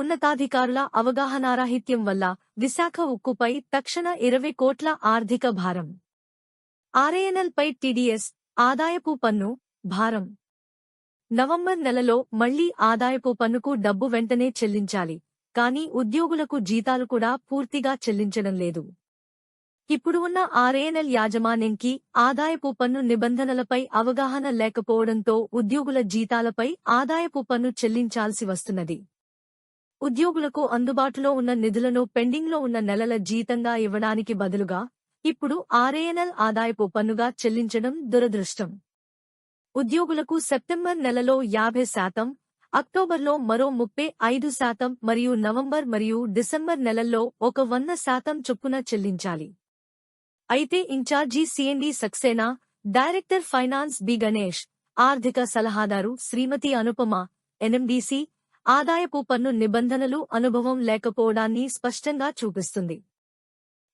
ఉన్నతాధికారుల అవగాహనారాహిత్యం వల్ల విశాఖ ఉక్కుపై తక్షణ ఇరవై కోట్ల ఆర్థిక భారం. ఆర్ఏఎన్ఎల్పై టీడీఎస్ ఆదాయపు పన్ను భారం. నవంబర్ నెలలో మళ్ళీ ఆదాయపు పన్నుకు డబ్బు వెంటనే చెల్లించాలి కానీ ఉద్యోగులకు జీతాలు కూడా పూర్తిగా చెల్లించడం లేదు. ఇప్పుడు ఉన్న ఆర్ఏఎన్ఎల్ యాజమాన్యంకి ఆదాయపు పన్ను నిబంధనలపై అవగాహన లేకపోవడంతో ఉద్యోగుల జీతాలపై ఆదాయపు పన్ను చెల్లించాల్సి వస్తున్నది. ఉద్యోగులకు అందుబాటులో ఉన్న నిధులను పెండింగ్లో ఉన్న నెలల జీతంగా ఇవ్వడానికి బదులుగా ఇప్పుడు ఆర్ఏఎన్ఎల్ ఆదాయపు పన్నుగా చెల్లించడం దురదృష్టం. ఉద్యోగులకు సెప్టెంబర్ నెలలో యాభై శాతం అక్టోబర్లో మరో ముప్పై ఐదు శాతం మరియు నవంబర్ మరియు డిసెంబర్ నెలల్లో ఒక వంద శాతం చొప్పున చెల్లించాలి. అయితే ఇన్ఛార్జీ CMD Saxena director finance B Ganesh ఆర్థిక సలహాదారు శ్రీమతి అనుపమ ఎన్ఎండిసి ఆదాయపు పన్ను నిబంధనలు అనుభవం లేకపోవడాన్ని స్పష్టంగా చూపిస్తుంది.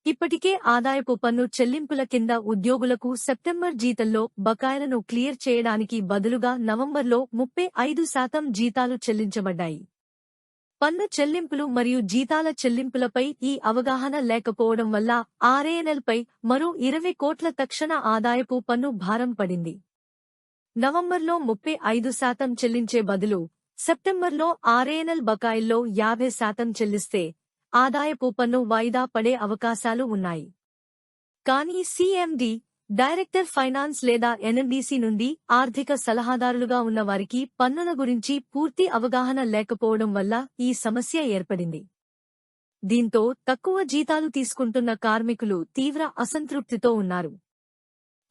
ఇప్పటికే ఆదాయపు పన్ను చెల్లింపుల కింద ఉద్యోగులకు సెప్టెంబర్ జీతంలో బకాయిలను క్లియర్ చేయడానికి బదులుగా నవంబర్లో ముప్పై ఐదు శాతం జీతాలు చెల్లించబడ్డాయి. పన్ను చెల్లింపులు మరియు జీతాల చెల్లింపులపై ఈ అవగాహన లేకపోవడం వల్ల ఆర్ఏఎన్ఎల్పై మరో ఇరవై కోట్ల తక్షణ ఆదాయపు పన్ను భారం పడింది. నవంబర్లో ముప్పై ఐదు శాతం చెల్లించే బదులు సెప్టెంబర్లో ఆర్ఏఎన్ఎల్ బకాయిల్లో యాభై శాతం చెల్లిస్తే ఆదాయపు పన్ను వాయిదా పడే అవకాశాలు ఉన్నాయి. కానీ సీఎండి డైరెక్టర్ ఫైనాన్స్ లేదా ఎన్ఎండిసి నుండి ఆర్థిక సలహాదారులుగా ఉన్న వారికి పన్నుల గురించి పూర్తి అవగాహన లేకపోవడం వల్ల ఈ సమస్య ఏర్పడింది. దీంతో తక్కువ జీతాలు తీసుకుంటున్న కార్మికులు తీవ్ర అసంతృప్తితో ఉన్నారు.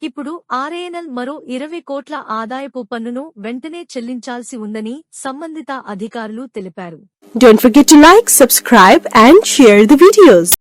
ఇప్పుడు ఆర్ఏఎన్ఎల్ మరో ఇరవై కోట్ల ఆదాయపు పన్నును వెంటనే చెల్లించాల్సి ఉందని సంబంధిత అధికారులు తెలిపారు Don't forget to like, subscribe and share the videos.